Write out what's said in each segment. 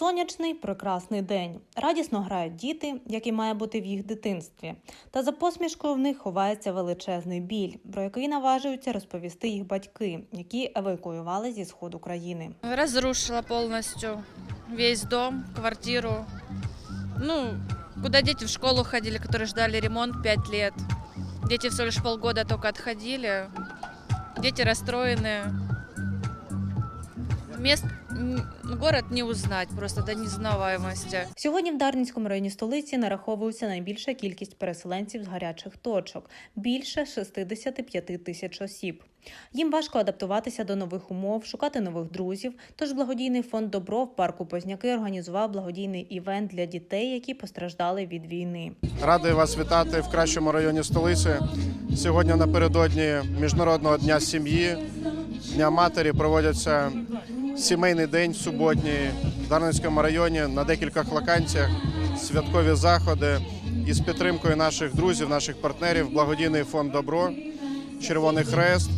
Сонячний прекрасний день. Радісно грають діти, як і має бути в їх дитинстві. Та за посмішкою в них ховається величезний біль, про який наважуються розповісти їх батьки, які евакуювали зі сходу країни. Разрушила полностью весь дом, квартиру. Ну, куда дети в школу ходили, которые ждали ремонт 5 лет. Дети всего лишь полгода только отходили. Дети расстроены. Мест, м, город не узнать просто до незнаваемости. Сьогодні в Дарницькому районі столиці нараховується найбільша кількість переселенців з гарячих точок більше 65 тисяч осіб. Їм важко адаптуватися до нових умов, шукати нових друзів. Тож благодійний фонд Добро в парку Позняки організував благодійний івент для дітей, які постраждали від війни. Радий вас вітати в кращому районі столиці. Сьогодні напередодні Міжнародного дня сім'ї, Дня матері проводяться сімейний день суботній в Дарницькому районі на декількох локаціях, святкові заходи із підтримкою наших друзів, наших партнерів, благодійний фонд Добро, Червоний Хрест.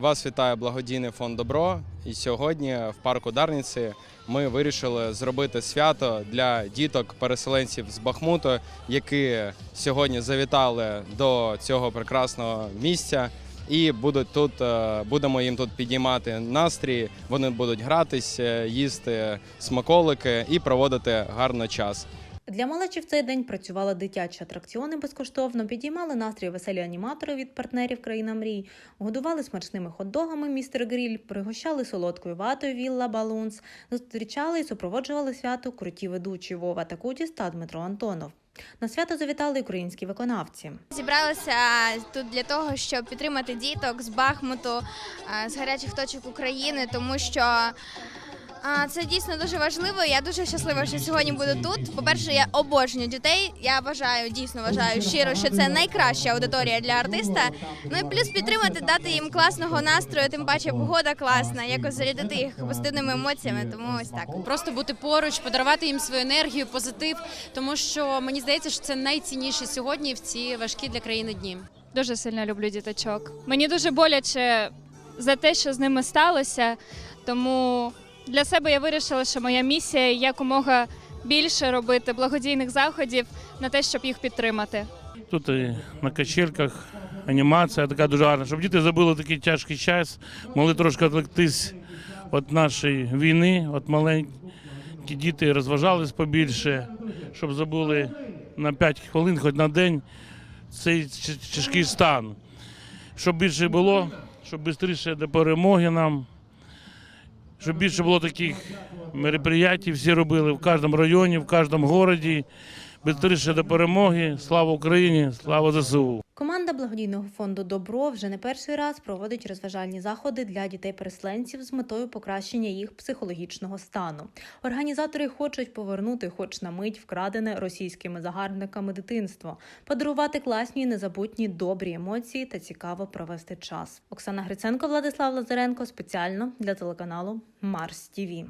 Вас вітає благодійний фонд Добро. І сьогодні в парку Дарниці ми вирішили зробити свято для діток-переселенців з Бахмуту, які сьогодні завітали до цього прекрасного місця. І будуть тут, е, будемо їм тут підіймати настрій. Вони будуть гратись, е, їсти смаколики і проводити гарно час. Для малечі в цей день працювали дитячі атракціони безкоштовно, підіймали настрій веселі аніматори від партнерів країна мрій, годували смачними хот-догами містер Гріль, пригощали солодкою ватою Вілла Балунс, зустрічали і супроводжували свято круті ведучі Вова Такутіс та Дмитро Антонов. На свято завітали українські виконавці. Зібралися тут для того, щоб підтримати діток з Бахмуту, з гарячих точок України, тому що а, це дійсно дуже важливо. Я дуже щаслива, що сьогодні буду тут. По-перше, я обожнюю дітей. Я вважаю, дійсно вважаю щиро, що це найкраща аудиторія для артиста. Ну і плюс підтримати, дати їм класного настрою, тим паче погода класна, якось зарядити їх позитивними емоціями. Тому ось так. просто бути поруч, подарувати їм свою енергію, позитив, тому що мені здається, що це найцінніше сьогодні в ці важкі для країни дні. Дуже сильно люблю діточок. Мені дуже боляче за те, що з ними сталося. Тому для себе я вирішила, що моя місія якомога більше робити благодійних заходів на те, щоб їх підтримати. Тут і на качельках анімація така дуже гарна, щоб діти забули такий тяжкий час, могли трошки відвлектись від нашої війни, от маленькі діти розважались побільше, щоб забули на 5 хвилин, хоч на день цей тяжкий стан. Щоб більше було, щоб швидше до перемоги нам, щоб більше було таких мероприятий, всі робили в кожному районі, в кожному місті. Бистріше до перемоги. Слава Україні! Слава ЗСУ! Команда благодійного фонду Добро вже не перший раз проводить розважальні заходи для дітей-переселенців з метою покращення їх психологічного стану. Організатори хочуть повернути, хоч на мить, вкрадене російськими загарбниками дитинство, подарувати класні, незабутні добрі емоції та цікаво провести час. Оксана Гриценко, Владислав Лазаренко спеціально для телеканалу Марс Тіві.